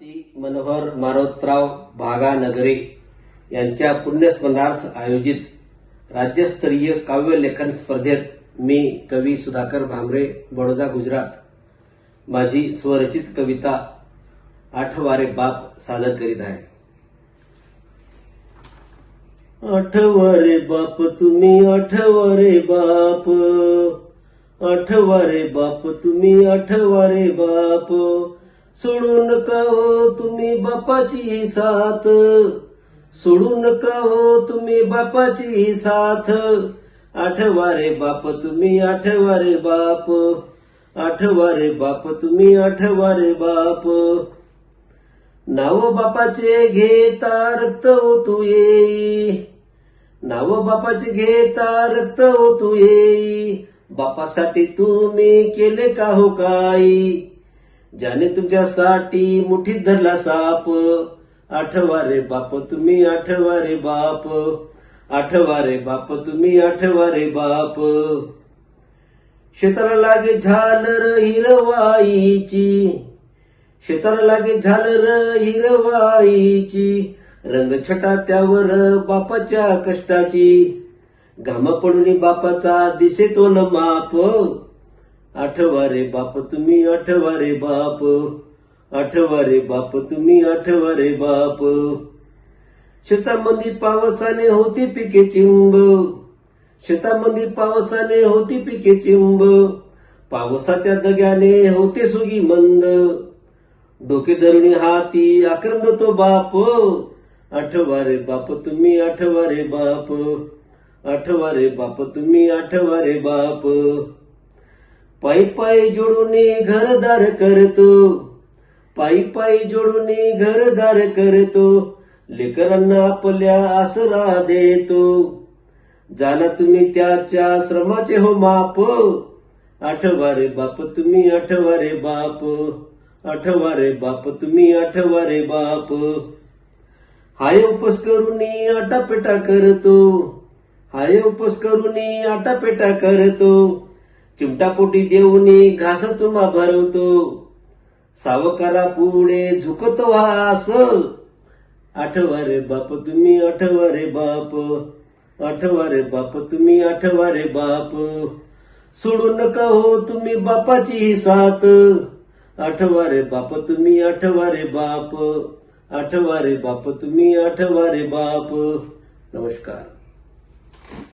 श्री मनोहर मारोतराव भागा नगरे यांच्या पुण्यस्मरणार्थ आयोजित राज्यस्तरीय काव्य लेखन स्पर्धेत मी कवी सुधाकर भांबरे बडोदा गुजरात. माझी स्वरचित कविता आठवारे बाप सादर करीत आहे. आठवारे बाप तुम्ही आठवारे बाप. आठवारे बाप तुम्ही आठवारे बाप. सोडू नका हो तुम्ही बापाची साथ. सोडू नका हो तुम्ही बापाची साथ. आठवारे बाप तुम्ही आठवारे बाप. आठवारे बाप तुम्ही आठवारे बाप. नाव बापाचे घेता रक्त हो तू येई. नाव बापाचे घेता रक्त हो तू येई. बापासाठी तुम्ही केले का हो काही? ज्याने तुमच्यासाठी मुठीत धरला साप. आठवा रे बाप तुम्ही आठवा रे बाप. आठवा रे बाप तुम्ही आठवा रे बाप. शेताला लागे झालर हिरवाईची. शेताला लागे झालर हिरवाईची. रंग छटा त्यावर बापाच्या कष्टाची. घाम पडून बापाचा दिसे तो न माप. आठवा रे बाप तुम्ही आठवा रे बाप आठवा रे बाप तुम्ही आठवा रे बाप शेतामध्ये पावसाने होती पिके चिंब शेतामध्ये पावसाने होती पिके चिंब पावसाच्या दग्याने होते सुगी मंद डोके धरुणी हाती आक्रंद तो बाप आठवा रे बाप तुम्ही आठवा रे बाप आठवा रे बाप तुम्ही आठवा रे बाप पायी पायी जोडून घरदार करतो पायी पायी जोडून घरदार करतो लेकरांना आपल्या आसरा देतो जाना तुम्ही त्याच्या श्रमाचे हो माप। आठवारे बाप तुम्ही आठवारे बाप। आठवारे बाप तुम्ही आठवारे बाप। हाय उपस करून आटापेटा करतो हाय उपस करून आटापेटा करतो चिमटापोटी देऊनी घास तुम्हा भरवतो. सावकारा पुढे झुकतो वास आस. आठवा रे बाप तुम्ही आठवा रे बाप. आठवा रे बाप तुम्ही आठवा रे बाप. सोडू नका हो तुम्ही बापाची ही साथ. आठवा रे बाप तुम्ही आठवा रे बाप. आठवा रे बाप तुम्ही आठवा रे बाप. नमस्कार.